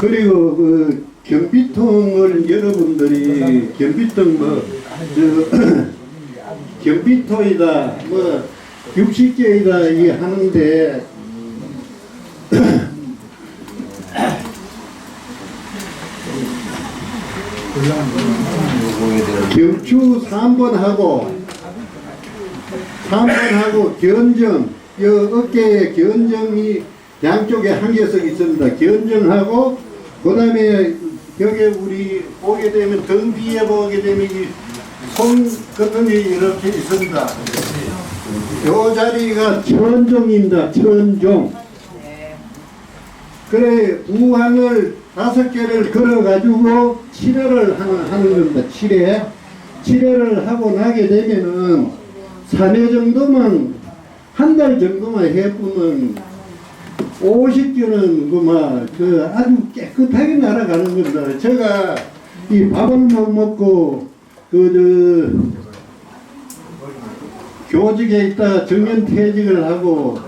그리고 그 경비통을 여러분들이 경비통 뭐 저, 경비통이다 뭐 60개이다 이 하는데 경추 3번 하고 3번 하고 견정 여 어깨에 견정이 양쪽에 한 개씩 있습니다. 견정하고 그 다음에 여기 우리 보게 되면 등 뒤에 보게 되면 이손 거통이 이렇게 있습니다. 요 자리가 천종입니다. 천종. 그래 우항을 다섯 개를 걸어 가지고 칠회를 하는, 겁니다. 칠회. 칠회를 하고 나게 되면은 3회 정도만 한 달 정도만 해보면 50개는 그막 그 아주 깨끗하게 날아가는 겁니다. 제가 이 밥을 못 먹고 그 저 교직에 있다 정년 퇴직을 하고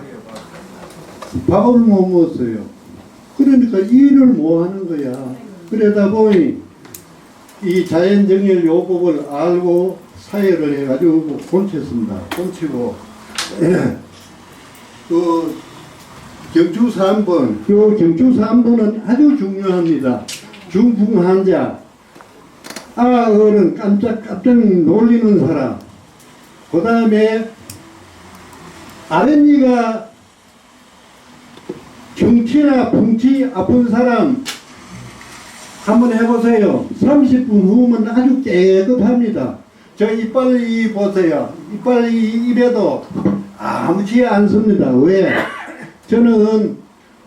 밥을 못 먹었어요. 그러니까 일을 못 하는 거야. 그러다 보니 이 자연정열 요법을 알고 사회를 해가지고 본쳤습니다. 본치고 그 경추 3번, 그 경추 3번은 아주 중요합니다. 중풍 환자, 아, 어른 깜짝 깜짝 놀리는 사람, 그 다음에 아랫니가 경치나 풍치 아픈 사람 한번 해보세요. 30분 후면 아주 깨끗합니다. 저 이빨 이 보세요. 이빨 이 입에도 아무지 않습니다. 왜? 저는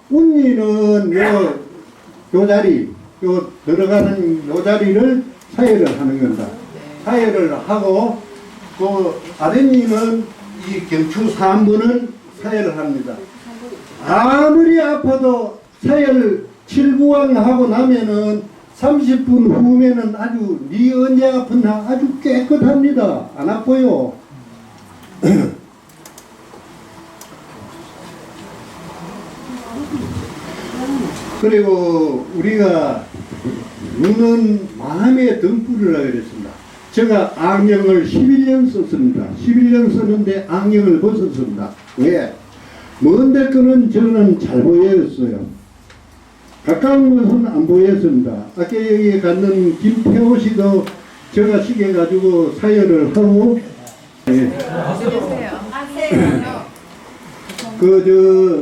운니는 요, 요 자리, 요 들어가는 요 자리를 사회를 하는 겁니다. 사회를 하고 그 아랫니는 이 경추 3번을 사회를 합니다. 아무리 아파도 사열 7부왕 하고 나면은 30분 후면은 아주 니 언제 아프나 아주 깨끗합니다. 안 아파요. 그리고 우리가 눈은 마음의 등불이라 그랬습니다. 제가 악령을 11년 썼습니다. 11년 썼는데 악령을 벗었습니다. 왜? 먼데 거는 저는 잘 보였어요. 가까운 것은 안 보였습니다. 아까 여기 갔는 김태호 씨도 제가 시계 가지고 사연을 하고 예. 그저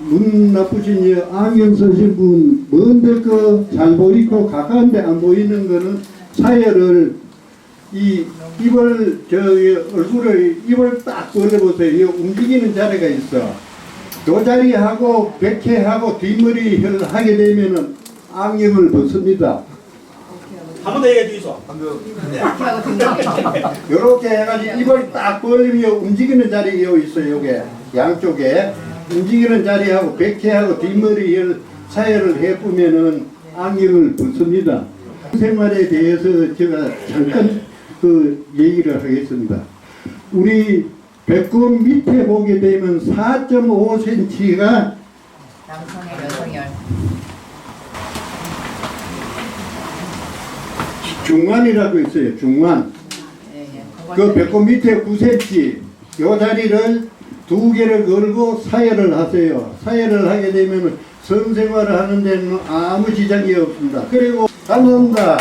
눈 나쁘신 여 안경 쓰신 분 먼데 거잘 보이고 가까운데 안 보이는 거는 사열을 이 입을 저 얼굴을 입을 딱 벌려보세요. 이 움직이는 자리가 있어. 요 자리하고 백회하고 뒷머리 혈 하게 되면은 안경을 벗습니다. 한 번 더 얘기해 주이소. 요렇게 해가지고 입을 딱 벌리면 움직이는 자리 요 있어요. 요게 양쪽에 움직이는 자리하고 백회하고 뒷머리 혈 사열을 해보면은 안경을 벗습니다. 생활에 대해서 제가 잠깐 그 얘기를 하겠습니다. 우리 배꼽 밑에 보게 되면 4.5cm가 남성의 여성열 중환이라고 있어요. 중환. 예, 예. 그 배꼽 밑에 9cm 요 자리를 두 개를 걸고 사열을 하세요. 사열을 하게 되면 성생활을 하는 데는 아무 지장이 없습니다. 그리고 감사합니다.